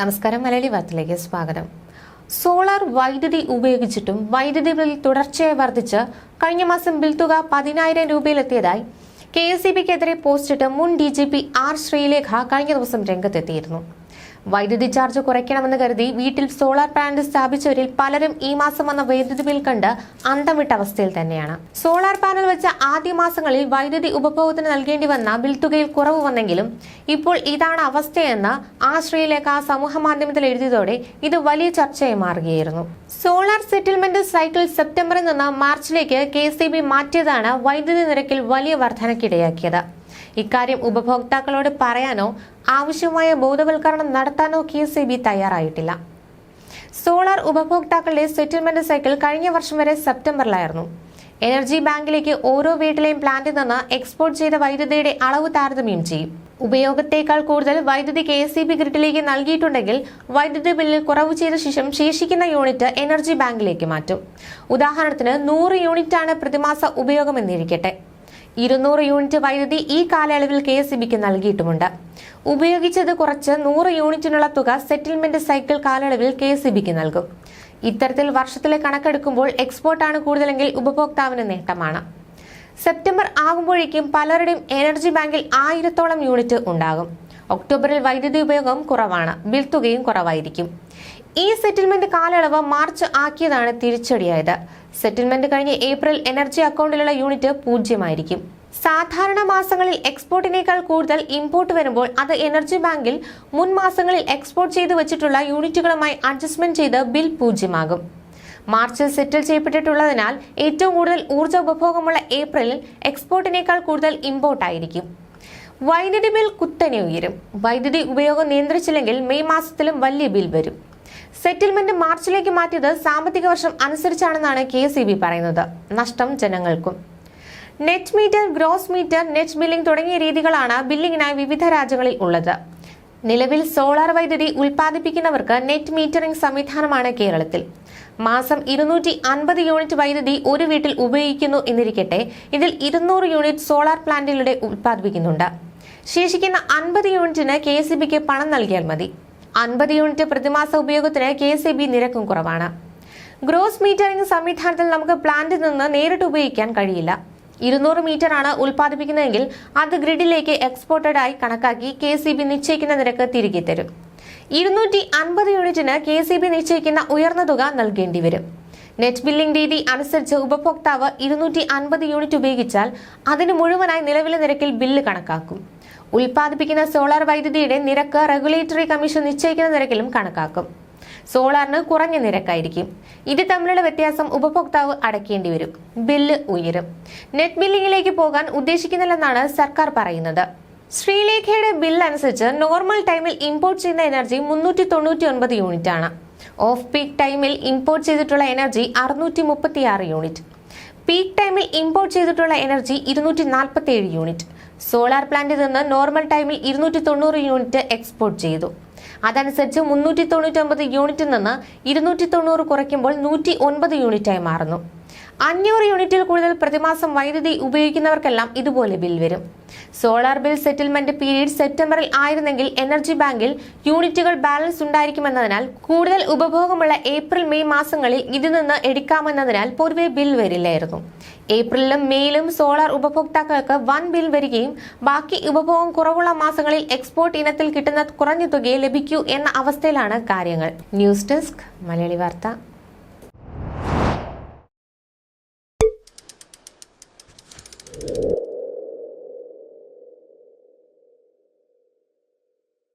നമസ്കാരം മലയാളി വാർത്തയിലേക്ക് സ്വാഗതം. സോളാർ വൈദ്യുതി ഉപയോഗിച്ചിട്ടും വൈദ്യുതി ബിൽ തുടർച്ചയായി വർദ്ധിച്ച് കഴിഞ്ഞ മാസം ബിൽ തുക പതിനായിരം രൂപയിലെത്തിയതായി കെ എസ് സി ബിക്കെതിരെ പോസ്റ്റിട്ട് മുൻ D G P R Sreelekha കഴിഞ്ഞ ദിവസം രംഗത്തെത്തിയിരുന്നു. വൈദ്യുതി ചാർജ് കുറയ്ക്കണമെന്ന് കരുതി വീട്ടിൽ സോളാർ പാനൽ സ്ഥാപിച്ചവരിൽ പലരും ഈ മാസം വന്ന വൈദ്യുതി ബിൽ കണ്ട് അന്തം വിട്ട അവസ്ഥയിൽ തന്നെയാണ്. സോളാർ പാനൽ വെച്ച ആദ്യ മാസങ്ങളിൽ വൈദ്യുതി ഉപഭോഗത്തിന് നൽകേണ്ടി വന്ന ബിൽ തുകയിൽ കുറവ് വന്നെങ്കിലും ഇപ്പോൾ ഇതാണ് അവസ്ഥയെന്ന് ആ ശ്രീലേഖ സമൂഹ മാധ്യമത്തിൽ എഴുതിയതോടെ ഇത് വലിയ ചർച്ചയായി മാറുകയായിരുന്നു. സോളാർ സെറ്റിൽമെന്റ് സൈക്കിൾ സെപ്റ്റംബറിൽ നിന്ന് മാർച്ചിലേക്ക് കെ മാറ്റിയതാണ് വൈദ്യുതി നിരക്കിൽ വലിയ വർധനയ്ക്കിടയാക്കിയത്. ഇക്കാര്യം ഉപഭോക്താക്കളോട് പറയാനോ ആവശ്യമായ ബോധവൽക്കരണം നടത്താനോ കെ സി ബി തയ്യാറായിട്ടില്ല. സോളാർ ഉപഭോക്താക്കളുടെ സെറ്റിൽമെന്റ് സൈക്കിൾ കഴിഞ്ഞ വർഷം വരെ സെപ്റ്റംബറിലായിരുന്നു. എനർജി ബാങ്കിലേക്ക് ഓരോ വീട്ടിലെയും പ്ലാന്റിൽ നിന്ന് എക്സ്പോർട്ട് ചെയ്ത വൈദ്യുതിയുടെ അളവ് താരതമ്യം ചെയ്യും. ഉപയോഗത്തേക്കാൾ കൂടുതൽ വൈദ്യുതി കെ എസ് ബി ഗ്രിഡിലേക്ക് നൽകിയിട്ടുണ്ടെങ്കിൽ വൈദ്യുതി ബില്ലിൽ കുറവ് ചെയ്ത ശേഷം ശേഷിക്കുന്ന യൂണിറ്റ് എനർജി ബാങ്കിലേക്ക് മാറ്റും. ഉദാഹരണത്തിന് നൂറ് യൂണിറ്റാണ് പ്രതിമാസ ഉപയോഗമെന്നിരിക്കട്ടെ. ഇരുന്നൂറ് യൂണിറ്റ് വൈദ്യുതി ഈ കാലയളവിൽ കെ എസ് ബിക്ക് നൽകിയിട്ടുമുണ്ട്. ഉപയോഗിച്ചത് കുറച്ച് നൂറ് യൂണിറ്റിനുള്ള തുക സെറ്റിൽമെന്റ് സൈക്കിൾ കാലയളവിൽ കെ എസ് ബിക്ക് നൽകും. ഇത്തരത്തിൽ വർഷത്തിലെ കണക്കെടുക്കുമ്പോൾ എക്സ്പോർട്ടാണ് കൂടുതലെങ്കിൽ ഉപഭോക്താവിന് നേട്ടമാണ്. സെപ്റ്റംബർ ആകുമ്പോഴേക്കും പലരുടെയും എനർജി ബാങ്കിൽ ആയിരത്തോളം യൂണിറ്റ് ഉണ്ടാകും. ഒക്ടോബറിൽ വൈദ്യുതി ഉപയോഗം കുറവാണ്. ബിൽ തുകയും കുറവായിരിക്കും. ഈ സെറ്റിൽമെന്റ് കാലയളവ് മാർച്ച് ആക്കിയതാണ് തിരിച്ചടിയായത്. സെറ്റിൽമെന്റ് കഴിഞ്ഞ് ഏപ്രിൽ എനർജി അക്കൗണ്ടിലുള്ള യൂണിറ്റ് പൂജ്യമായിരിക്കും. സാധാരണ മാസങ്ങളിൽ എക്സ്പോർട്ടിനേക്കാൾ കൂടുതൽ ഇമ്പോർട്ട് വരുമ്പോൾ അത് എനർജി ബാങ്കിൽ മുൻ മാസങ്ങളിൽ എക്സ്പോർട്ട് ചെയ്തു വെച്ചിട്ടുള്ള യൂണിറ്റുകളുമായി അഡ്ജസ്റ്റ്മെന്റ് ചെയ്ത് ബിൽ പൂജ്യമാകും. മാർച്ചിൽ സെറ്റിൽ ചെയ്യപ്പെട്ടിട്ടുള്ളതിനാൽ ഏറ്റവും കൂടുതൽ ഊർജ ഉപഭോഗമുള്ള ഏപ്രിലിൽ എക്സ്പോർട്ടിനേക്കാൾ കൂടുതൽ ഇമ്പോർട്ട് ആയിരിക്കും വൈദ്യുതി ബിൽ കുത്തനെ ഉയരും. വൈദ്യുതി ഉപയോഗം നിയന്ത്രിച്ചില്ലെങ്കിൽ മെയ് മാസത്തിലും വലിയ ബിൽ വരും. സെറ്റിൽമെന്റ് മാർച്ചിലേക്ക് മാറ്റിയത് സാമ്പത്തിക വർഷം അനുസരിച്ചാണെന്നാണ് കെ സി ബി പറയുന്നത്. നഷ്ടം ജനങ്ങൾക്കും. Net meter gross meter net billing തുടങ്ങിയ രീതികളാണ് ബില്ലിംഗിനായി വിവിധ രാജ്യങ്ങളിൽ ഉള്ളത്. നിലവിൽ സോളാർ വൈദ്യുതി ഉൽപ്പാദിപ്പിക്കുന്നവർക്ക് നെറ്റ് മീറ്ററിംഗ് സംവിധാനമാണ് കേരളത്തിൽ. മാസം ഇരുന്നൂറ്റി അൻപത് യൂണിറ്റ് വൈദ്യുതി ഒരു വീട്ടിൽ ഉപയോഗിക്കുന്നു എന്നിരിക്കട്ടെ ഇതിൽ ഇരുന്നൂറ് യൂണിറ്റ് സോളാർ പ്ലാന്റിലൂടെ ഉൽപ്പാദിപ്പിക്കുന്നുണ്ട്. ശേഷിക്കുന്ന അൻപത് യൂണിറ്റിന് കെ എസ് ബിക്ക് പണം നൽകിയാൽ മതി. അൻപത് യൂണിറ്റ് പ്രതിമാസ ഉപയോഗത്തിന് കെ എസ് ബി നിരക്കും കുറവാണ്. ഗ്രോസ് മീറ്ററിംഗ് സംവിധാനത്തിൽ നമുക്ക് പ്ലാന്റിൽ നിന്ന് നേരിട്ട് ഉപയോഗിക്കാൻ കഴിയില്ല. ഇരുന്നൂറ് മീറ്റർ ആണ് ഉൽപ്പാദിപ്പിക്കുന്നതെങ്കിൽ അത് ഗ്രിഡിലേക്ക് എക്സ്പോർട്ടഡ് ആയി കണക്കാക്കി കെ സി ബി നിശ്ചയിക്കുന്ന നിരക്ക് തിരികെ തരും. ഇരുന്നൂറ്റി അൻപത് യൂണിറ്റിന് കെ സി ബി നിശ്ചയിക്കുന്ന ഉയർന്ന തുക നൽകേണ്ടി വരും. നെറ്റ് ബില്ലിംഗ് രീതി അനുസരിച്ച് ഉപഭോക്താവ് ഇരുന്നൂറ്റി അൻപത് യൂണിറ്റ് ഉപയോഗിച്ചാൽ അതിന് മുഴുവനായി നിലവിലെ നിരക്കിൽ ബില്ല് കണക്കാക്കും. ഉൽപ്പാദിപ്പിക്കുന്ന സോളാർ വൈദ്യുതിയുടെ നിരക്ക് റെഗുലേറ്ററി കമ്മീഷൻ നിശ്ചയിക്കുന്ന നിരക്കിലും കണക്കാക്കും. സോളാറിന് കുറഞ്ഞ നിരക്കായിരിക്കും. ഇത് തമ്മിലുള്ള വ്യത്യാസം ഉപഭോക്താവ് അടയ്ക്കേണ്ടി വരും. ബില്ല് ഉയരും. നെറ്റ് ബില്ലിംഗിലേക്ക് പോകാൻ ഉദ്ദേശിക്കുന്നില്ലെന്നാണ് സർക്കാർ പറയുന്നത്. ശ്രീലേഖയുടെ ബിൽ അനുസരിച്ച് നോർമൽ ടൈമിൽ ഇമ്പോർട്ട് ചെയ്യുന്ന എനർജി മുന്നൂറ്റി തൊണ്ണൂറ്റി ഒൻപത് യൂണിറ്റ് ആണ് ഓഫ് പീക്ക് ടൈമിൽ ഇമ്പോർട്ട് ചെയ്തിട്ടുള്ള എനർജി അറുന്നൂറ്റി മുപ്പത്തി ആറ് യൂണിറ്റ്. പീക്ക് ടൈമിൽ ഇമ്പോർട്ട് ചെയ്തിട്ടുള്ള എനർജി ഇരുന്നൂറ്റി നാൽപ്പത്തി യൂണിറ്റ്. സോളാർ പ്ലാന്റിൽ നിന്ന് നോർമൽ ടൈമിൽ ഇരുന്നൂറ്റി തൊണ്ണൂറ് യൂണിറ്റ് എക്സ്പോർട്ട് ചെയ്തു. അതനുസരിച്ച് മുന്നൂറ്റി തൊണ്ണൂറ്റി ഒമ്പത് യൂണിറ്റിൽ നിന്ന് ഇരുന്നൂറ്റി തൊണ്ണൂറ് കുറയ്ക്കുമ്പോൾ നൂറ്റി ഒൻപത് യൂണിറ്റായി മാറുന്നു. അഞ്ഞൂറ് യൂണിറ്റിൽ കൂടുതൽ പ്രതിമാസം വൈദ്യുതി ഉപയോഗിക്കുന്നവർക്കെല്ലാം ഇതുപോലെ ബിൽ വരും. സോളാർ ബിൽ സെറ്റിൽമെന്റ് പീരീഡ് സെപ്റ്റംബറിൽ ആയിരുന്നെങ്കിൽ എനർജി ബാങ്കിൽ യൂണിറ്റുകൾ ബാലൻസ് ഉണ്ടായിരിക്കുമെന്നതിനാൽ കൂടുതൽ ഉപഭോഗമുള്ള ഏപ്രിൽ മെയ് മാസങ്ങളിൽ ഇതിൽ നിന്ന് എടുക്കാമെന്നതിനാൽ പൊതുവെ ബിൽ വരില്ലായിരുന്നു. ഏപ്രിലും മെയിലും സോളാർ ഉപഭോക്താക്കൾക്ക് വൻ ബിൽ വരികയും ബാക്കി ഉപഭോഗം കുറവുള്ള മാസങ്ങളിൽ എക്സ്പോർട്ട് ഇനത്തിൽ കിട്ടുന്ന കുറഞ്ഞ തുകയെ ലഭിക്കൂ എന്ന അവസ്ഥയിലാണ് കാര്യങ്ങൾ. ന്യൂസ് ഡെസ്ക് മലയാളി വാർത്ത.